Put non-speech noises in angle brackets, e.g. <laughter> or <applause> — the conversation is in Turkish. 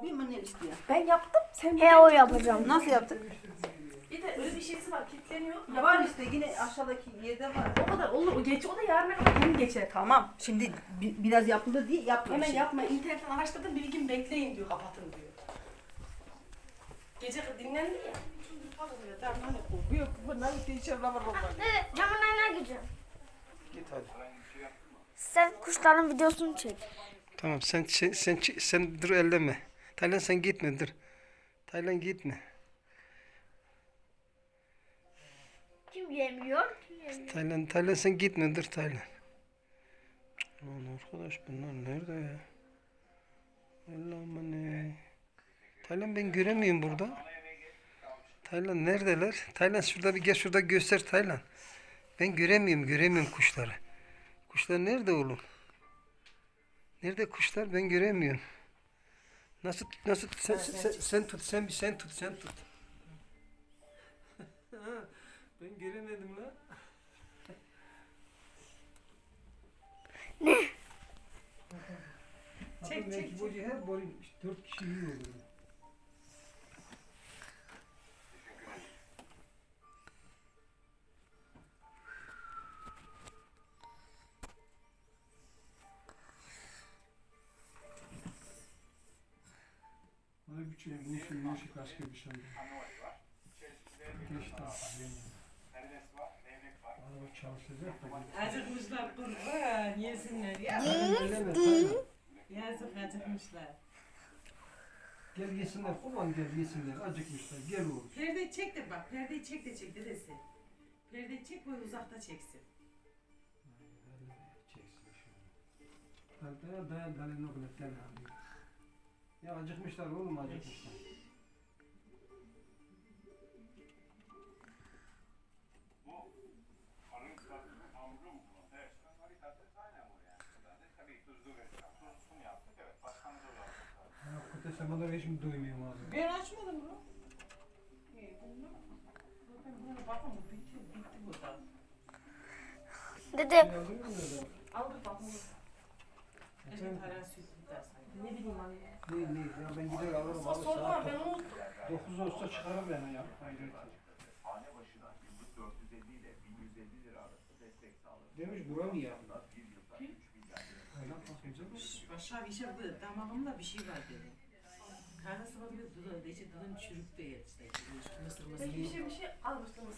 Yapayım mı ne istiyor? Ben yaptım. Sen He o yapacağım. Nasıl yaptın? Bir de öyle bir şeysi var. Kilitleniyor. Ya var işte yine aşağıdaki yerde var. O kadar olur. O geç. O da yarın gün geçer. Tamam. Şimdi bi- biraz yapıldı diye yapma. Hemen şey. yapma. İnternetten araştırdım. Bir gün bekleyin diyor. Kapatın diyor. Gece dinlendi ya. Hani kokuyor. Bu nasıl değişir lan var Evet, camına ne gücüm? Git hadi. Sen kuşların videosunu çek. Tamam sen sen sen, sen dur elleme. Taylan sen gitme dur. Taylan gitme. Kim yemiyor? Kim yemiyor? Taylan Taylan sen gitme dur Taylan. Lan arkadaş bunlar nerede ya? Allah'ım ne? Taylan ben göremiyorum burada. Taylan neredeler? Taylan şurada bir gel şurada göster Taylan. Ben göremiyorum göremiyorum kuşları. Kuşlar nerede oğlum? Nerede kuşlar? Ben göremiyorum. Nasıl nasıl sen, sen, sen tut sen bir sen tut sen tut. <laughs> ben göremedim lan. Çek, çek, çek. Boyu her boyu dört kişi iyi olur. Ona bir şey, bu işin bu işi başka bir şey. Geçti. Araba çalışacak da. Acıkmışlar kurban yesinler ya. Yazık acıkmışlar. Gel yesinler, kurban gel yesinler, acıkmışlar, gel oğlum. Perdeyi çek de bak perdeyi çek de çek dedesi. Perdeyi çek böyle uzakta çeksin. Çeksin şunu. Daya daya dalın oğlum gel abi. Ya acıkmışlar oğlum acıkmışlar. Kötü semaları hiç mi duymuyorum abi? Ben açmadım bunu. Bunu. Dede Yazıyor mu nerede? Al bir bak. Evet hala süt biter sanki. Ne bileyim. Ne ne ya ben gider alırım Sorma saat ben unuttum. 9 olsa çıkarım beni ya. Hayret. hane başına yıllık 450 ile 1150 lira arası destek sağladı. Demiş buram ya. Bunlar bir yılda 3 milyar lira Aynen bakınca. Şş, Aşağı bir şey bu damağımda bir şey var dedi. Karnı sıvı bir dudağı, içi dudağım çürük de yetişti. Mısır mısır. Peki bir şey bir şey almıştınız.